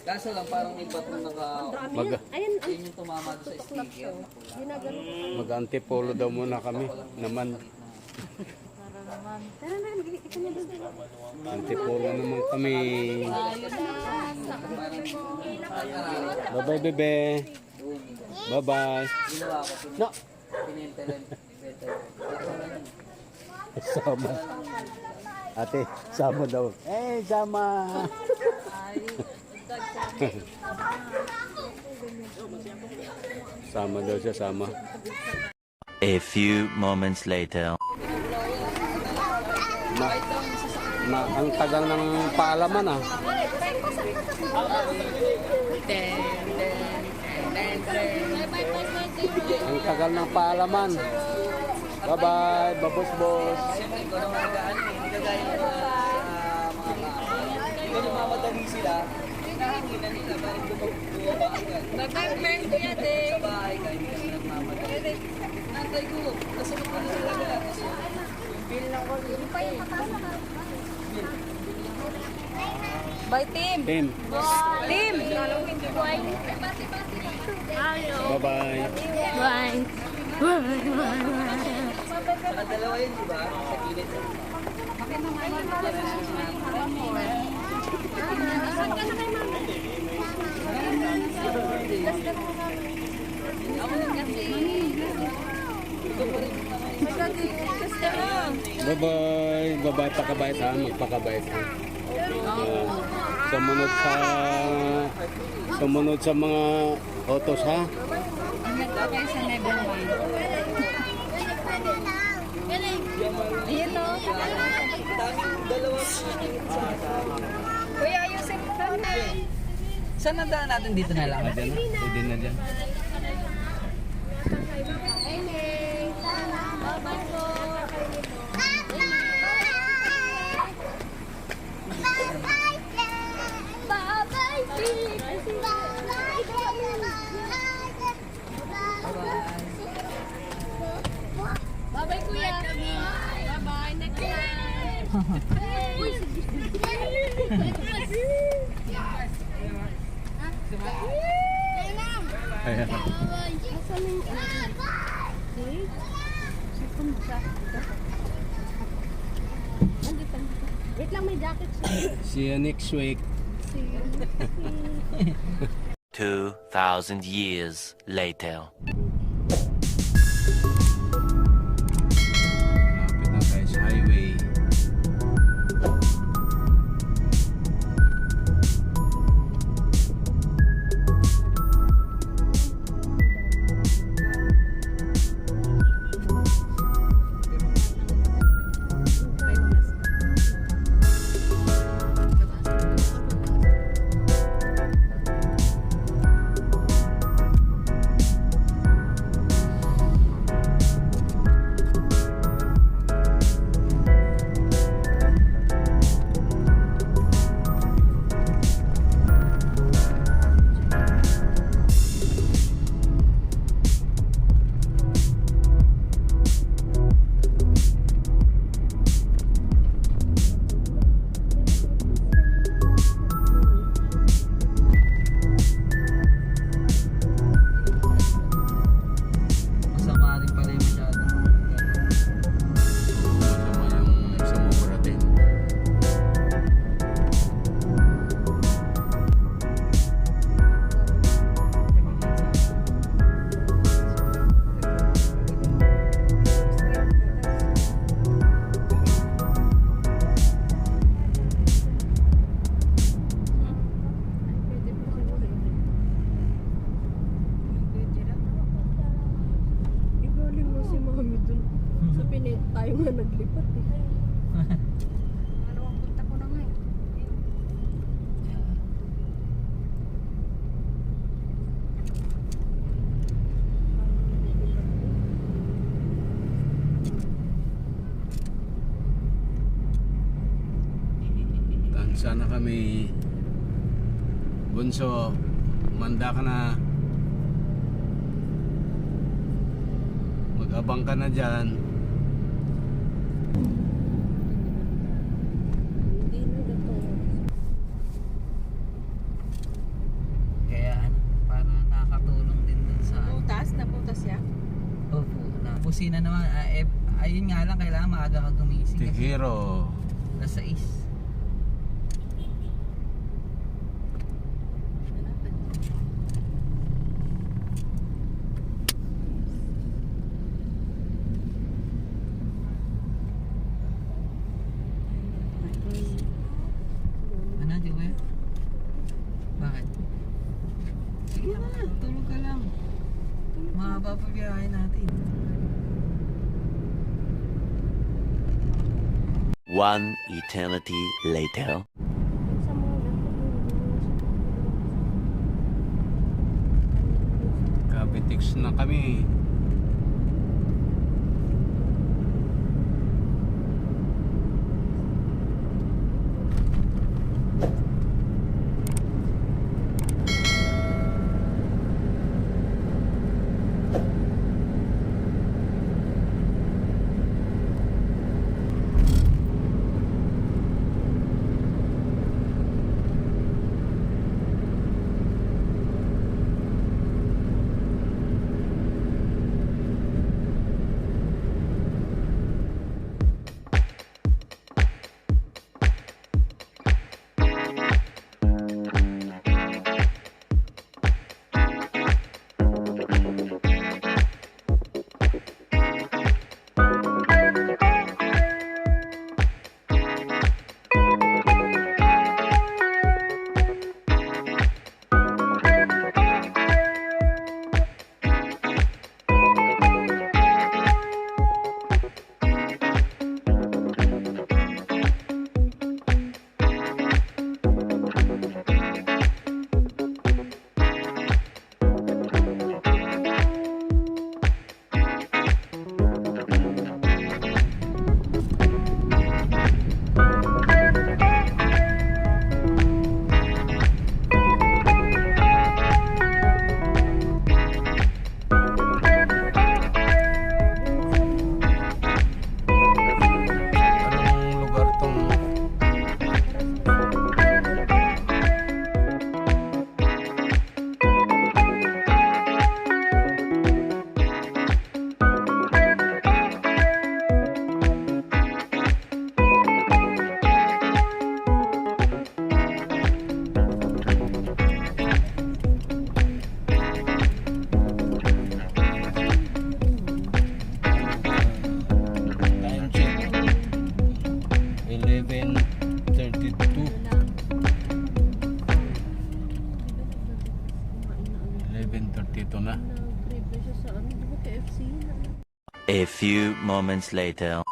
Kaso lang parang may batong naka... Mag, Ayun, Yun yung tumama doon sa sticker. ginagano. mag-antipolo daw muna kami. Naman, Tara na, ika na doon. antipolo naman kami. Bye-bye, bebe. Bye-bye. Ginawa ko, No. pinintelen. Sama. Ate, sama daw. Eh, sama. sama daw siya, sama. A few moments later. Ma, ma, ang tagal ng paalaman ah. Ang tagal ng paalaman. Bye-bye, babos-bos. Siyempre, ikaw naman nag-ano eh. Hindi kagaya ng mga mga mga. Ikaw namamadali sila. Hinahanginan nila. Parang ka ko yan eh. Sa bahay ka, hindi kasi nagmamadali. Nantay ko. Kasunod ka na talaga. Bye, team. Tim, Team. bye-bye. Bye. Mga dalawa yun, di ba? Sa gilid. Bye-bye. Bye-bye, pakabait ha. Magpakabait ha. Yan. Sumunod sa sumunod sa mga autos ha. Okay sa level 1. Ayun o. Kuya, ayusin mo muna. Saan nadaan natin dito na lang? Pwede na dyan. Lang, may jacket siya. See you next week. 2,000 years later. kami bunso manda ka na. Magabang ka na dyan. Kaya ano, para nakatulong din dun sa putas? Naputas ya opo na busina naman. Uh, eh, ayun nga lang kailangan maaga ka gumising Tihiro nasa is. One eternity later. Cavitex na kami. Few moments later.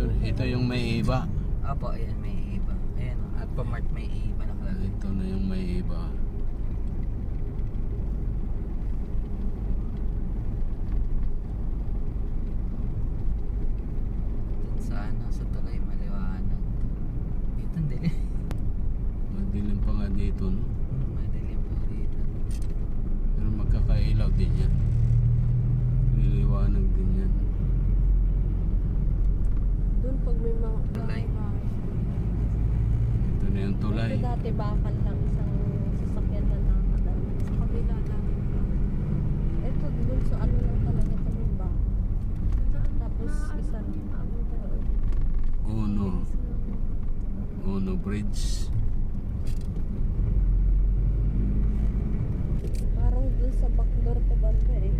Ito yung may iba. Apo, ayan, may iba. Ayan, at pa-mark may iba nakalagay. Ito na yung may iba. Dun sa ano, sa tulay maliwanag. Dito, ang dilim. Madilim pa nga dito, no? Hmm, madilim po dito. Pero magkakailaw din yan. Liliwanag din yan. Doon pag may mga Tulay. Ito na yung tulay. Dati dati bakal lang isang sasakyan na nakakadaan. Sa kabila lang. Ito doon sa ano lang talaga kaming ba. Tapos isa lang. Uno. Uno Bridge. Parang doon sa backdoor to banda eh.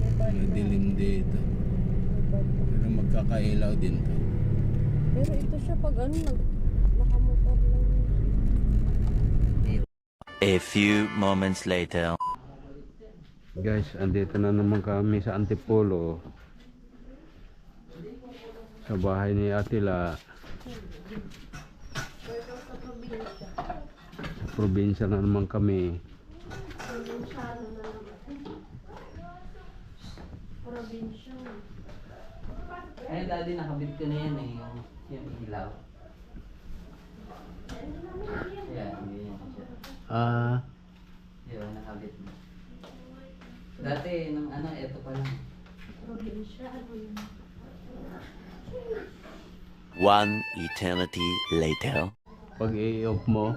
May na. Madilim dito. Na. Pero magkakailaw din to. Pero ito siya pag ano, nag, nakamotor lang. A few moments later. Guys, andito na naman kami sa Antipolo. Sa bahay ni Atila. Sa probinsya na naman kami. Probinsya. Ayun, daddy, nakabit ko na yan eh, yung, yung ilaw. Ayan, ganyan Ah, Yun, nakabit na. Dati, nung ano, eto pa lang. Probinsya, ano yun? One eternity later. pag i-off mo,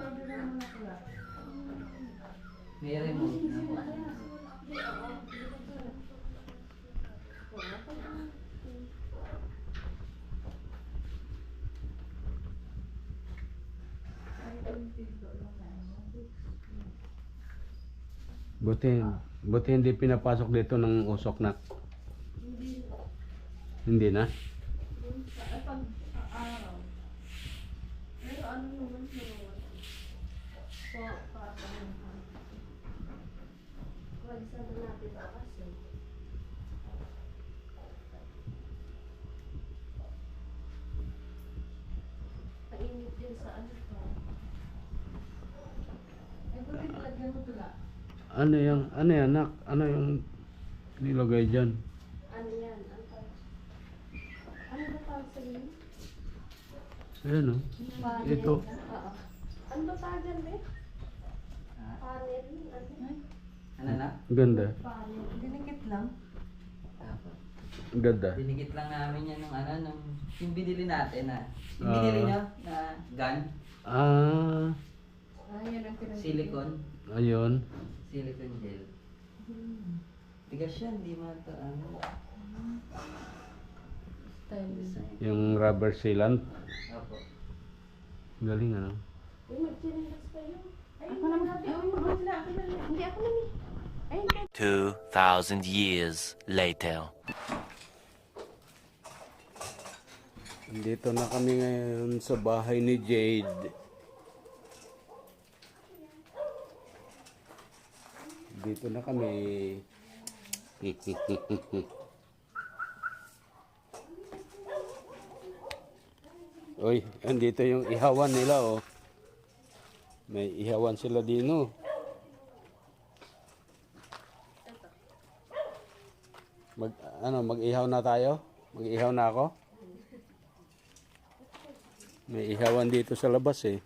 May remote na po. Buti, buti hindi pinapasok dito ng usok na. Hindi na? Ay, pag araw. Pero ano naman paano? Walisan na natin ba kasi? Mainit din sa ano to. Ay, bakit lagyan mo tula? Ano yung, ano yan, nak? Ano yung nilagay dyan? Ano yan? Ano tawag? Ano ba tawag sa ganyan? Ayan o. Panel. Ito. Oo. Ano ba tawag dyan, be? Ah, Panel. Ano? Ano na? Ganda. Panel. Dinikit lang. Apo. Ganda. Dinikit lang namin yan nung ano, nung yung binili natin na. Yung Ah. binili nyo na gun, Ah, Ah, yan ang pinag- silicone, ayun. silicone gel. Tigas yan, di mo ito ano. Style. design. Yung rubber sealant. Opo. Galing ano. Uy, mag-chinilas pa yun. Ay, ako naman. Ay, wala. Ako na. Hindi ako na. Ayun, kay Two thousand years later. Dito na kami ngayon sa bahay ni Jade. Dito na kami. Uy, andito yung ihawan nila oh. May ihawan sila dino. Mag ano, mag-ihaw na tayo? Mag-ihaw na ako? May ihawan dito sa labas eh.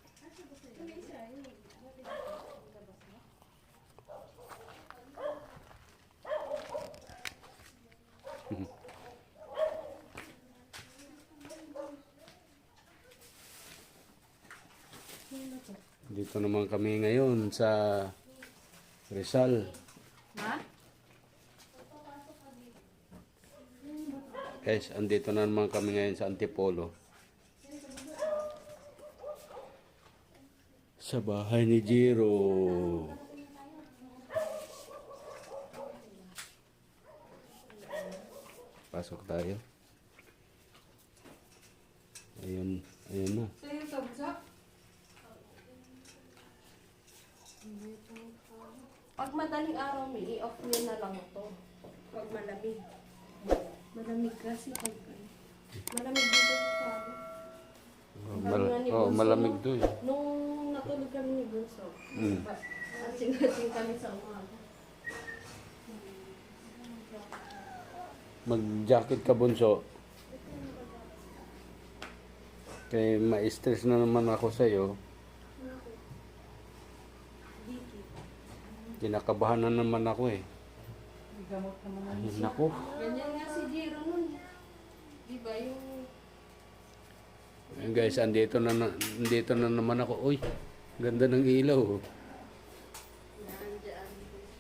Dito naman kami ngayon sa Rizal. Guys, andito na naman kami ngayon sa Antipolo. Sa bahay ni Jiro. Pasok tayo. Ayun, ayun na. Pag madaling araw, may i-off nyo na lang ito. Pag malamig. Malamig kasi pag. Malamig dito sa Oh, mal- oh, malamig eh. Nung natulog kami ni Bunso, Mm. asing-asing kami sa umaga. Mag-jacket ka, bunso. Kaya ma-stress na naman ako sa'yo. Kinakabahan na naman ako eh. Ay, naku. Ganyan nga si Jiro nun. Di ba yung... Ayun guys, andito na, na andito na naman ako. Uy, ganda ng ilaw. oh.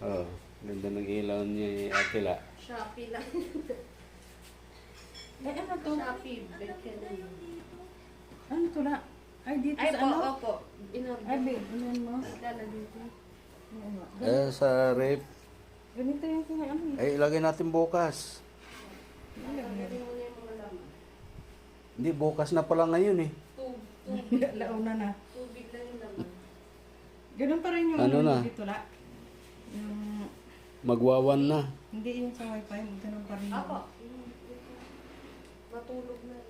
Oh, ganda ng ilaw ni Atila. Shopee lang. Eh, ano to? Shopee, Beckham. Ano to na? Ay, dito Ay sa po, ano? opo. Inorder. Ay, babe, ano mo? Dala dito. Nga. Eh, sa rep. Ganito yung kina ano eh. Ay, ilagay natin bukas. Lagyan mo na yung mga laman. Hindi, bukas na pala ngayon eh. Tub, tubig, Launa na. tubig lang yung laman. Ganun pa rin yung Ano na? dito la. Yung, Magwawan na. hindi yung sa wifi, ganun pa rin. Apo. Matulog na.